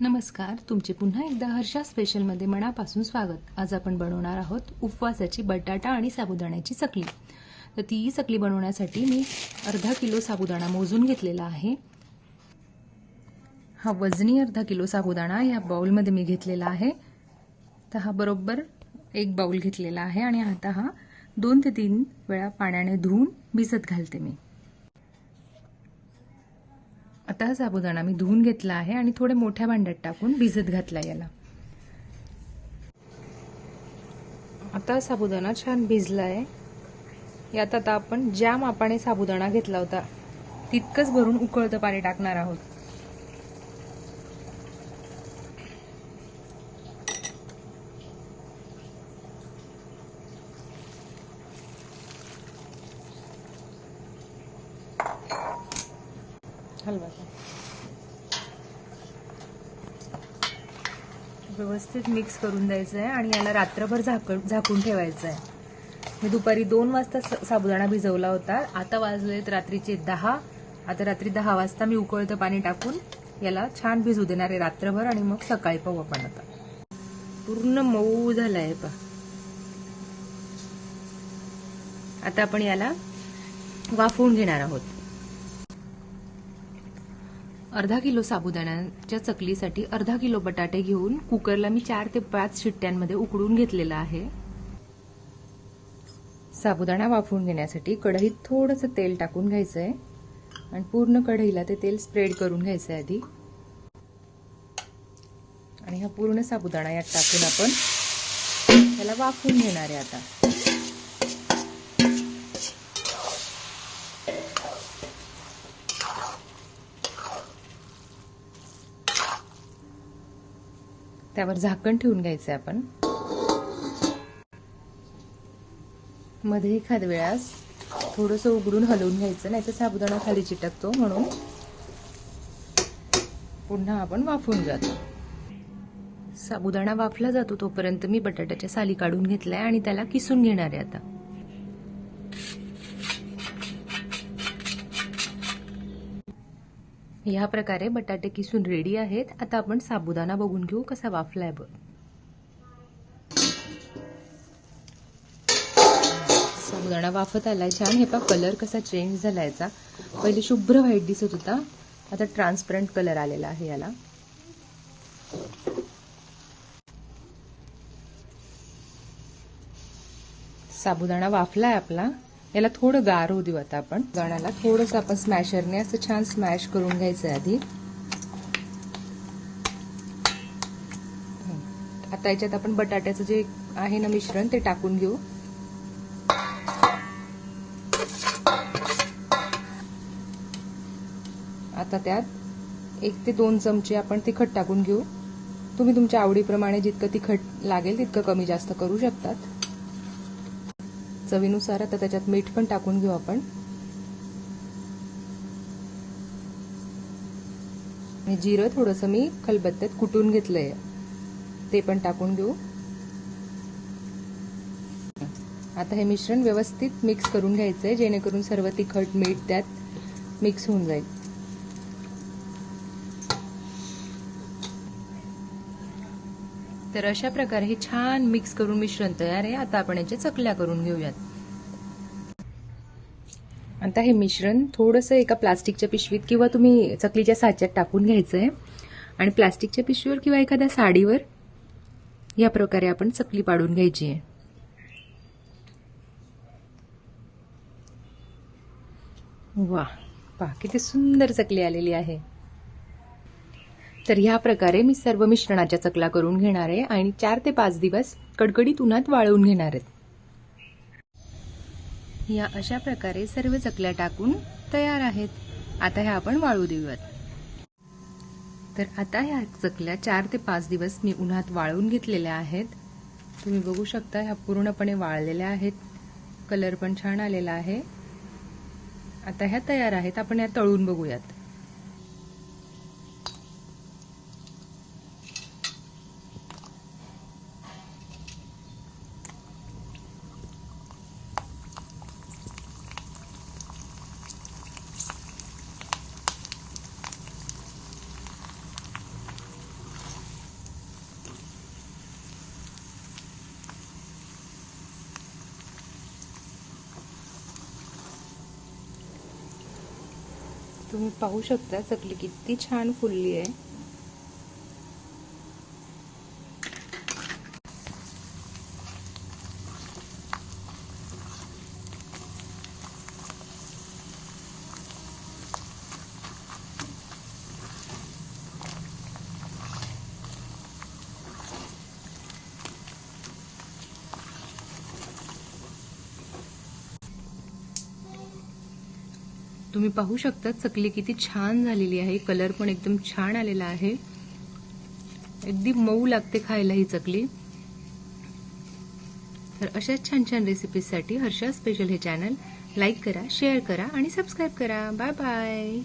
नमस्कार तुमचे पुन्हा एकदा हर्षा स्पेशलमध्ये मनापासून स्वागत. आज आपण बनवणार आहोत उपवासाची बटाटा आणि साबुदाण्याची चकली. तर ती चकली बनवण्यासाठी मी अर्धा किलो साबुदाणा मोजून घेतलेला आहे. हा वजनी अर्धा किलो साबुदाणा या बाऊलमध्ये मी घेतलेला आहे. तर हा बरोबर एक बाऊल घेतलेला आहे आणि आता हा दोन ते तीन वेळा पाण्याने धुवून भिजत घालते मी. आता हा साबुदाणा मी धुवून घेतला आहे आणि थोडे मोठ्या भांड्यात टाकून भिजत घातला याला. आता साबुदाणा छान भिजला आहे यात आता आपण ज्या मापाने साबुदाणा घेतला होता तितकंच भरून उकळतं पाणी टाकणार आहोत. हलवा व्यवस्थित मिक्स करून द्यायचं आहे आणि याला रात्रभर झाक झाकून ठेवायचं आहे मी दुपारी दोन वाजता साबुदाणा भिजवला होता. आता वाजलेत रात्रीचे दहा. आता रात्री दहा वाजता मी उकळतं पाणी टाकून याला छान भिजू देणार आहे रात्रभर आणि मग सकाळी पाहू आपण आता. पूर्ण मऊ झालं आहे पा आता आपण याला वाफवून घेणार आहोत. अर्धा किलो साबुदाण्याच्या चकलीसाठी अर्धा किलो बटाटे घेऊन कुकरला मी चार ते पाच शिट्ट्यांमध्ये उकडून घेतलेला आहे. साबुदाणा वाफवून घेण्यासाठी कढईत थोडंसं तेल टाकून घ्यायचं आहे आणि पूर्ण कढईला ते तेल स्प्रेड करून घ्यायचं आहे आधी. आणि हा पूर्ण साबुदाणा यात टाकून आपण त्याला वाफवून घेणार आहे आता. त्यावर झाकण ठेवून घ्यायचं आपण. मध्ये एखाद वेळास थोडंसं उघडून हलवून घ्यायचं नाही तर साबुदाणा खाली चिटकतो म्हणून. पुन्हा आपण वाफून जातो. साबुदाणा वाफला जातो तोपर्यंत मी बटाट्याच्या साली काढून घेतलाय आणि त्याला किसून घेणार आहे आता. या प्रकारे बटाटे किसून रेडी आहेत. आता आपण साबुदाणा बघून घेऊ कसा वाफलाय बघ. साबुदाणा वाफत आलाय छान. हे पा कलर कसा चेंज झाला याचा. पहिले शुभ्र व्हाईट दिसत होता. आता ट्रान्सपरंट कलर आलेला आहे याला. साबुदाणा वाफलाय आपला. याला थोडं गार होऊ देऊ आता आपण. गणाला थोडंसं आपण स्मॅशरने असं छान स्मॅश करून घ्यायचं आधी. आता याच्यात आपण बटाट्याचं जे आहे ना मिश्रण ते टाकून घेऊ. आता त्यात एक ते दोन चमचे आपण तिखट टाकून घेऊ. तुम्ही तुमच्या आवडीप्रमाणे जितकं तिखट लागेल तितकं कमी जास्त करू शकतात. चवीनुसार आता त्याच्यात मीठ पण टाकून घेऊ आपण. आणि जिरं थोडंसं मी खलबत्त्यात कुटून घेतलंय. ते पण टाकून घेऊ. आता हे मिश्रण व्यवस्थित मिक्स करून घ्यायचंय जेणेकरून सर्व तिखट मीठ त्यात मिक्स होऊन जाईल. तर अशा प्रकारे हे छान मिक्स करून मिश्रण तयार आहे. आता आपण याच्या चकल्या करून घेऊयात. आता हे मिश्रण थोडंसं एका प्लास्टिकच्या पिशवीत किंवा तुम्ही चकलीच्या साच्यात टाकून घ्यायचं आहे आणि प्लास्टिकच्या पिशवीवर किंवा एखाद्या साडीवर या प्रकारे आपण चकली पाडून घ्यायची आहे. वा पहा किती सुंदर चकली आलेली आहे. तर ह्या प्रकारे मी सर्व मिश्रणाच्या चकला करून घेणार आहे आणि चार ते पाच दिवस कडकडीत उन्हात वाळवून घेणार आहेत या अशा प्रकारे सर्व चकल्या टाकून तयार आहेत. आता ह्या आपण वाळू देऊयात. तर आता ह्या चकल्या चार ते पाच दिवस मी उन्हात वाळवून घेतलेल्या आहेत. तुम्ही बघू शकता ह्या पूर्णपणे वाळलेल्या आहेत. कलर पण छान आलेला आहे. आता ह्या तयार आहेत. आपण या तळून बघूयात. तुम्ही पाहू शकता चकली किती छान फुलली आहे. तुम्ही पाहू शकता चकली किती छान झालेली आहे. कलर पण एकदम छान आलेला आहे. अगदी मऊ लागते खायला ही चकली. तर अशाच छान छान रेसिपीजसाठी हर्षा स्पेशल हे चॅनल लाईक करा शेअर करा आणि सबस्क्राईब करा. Bye bye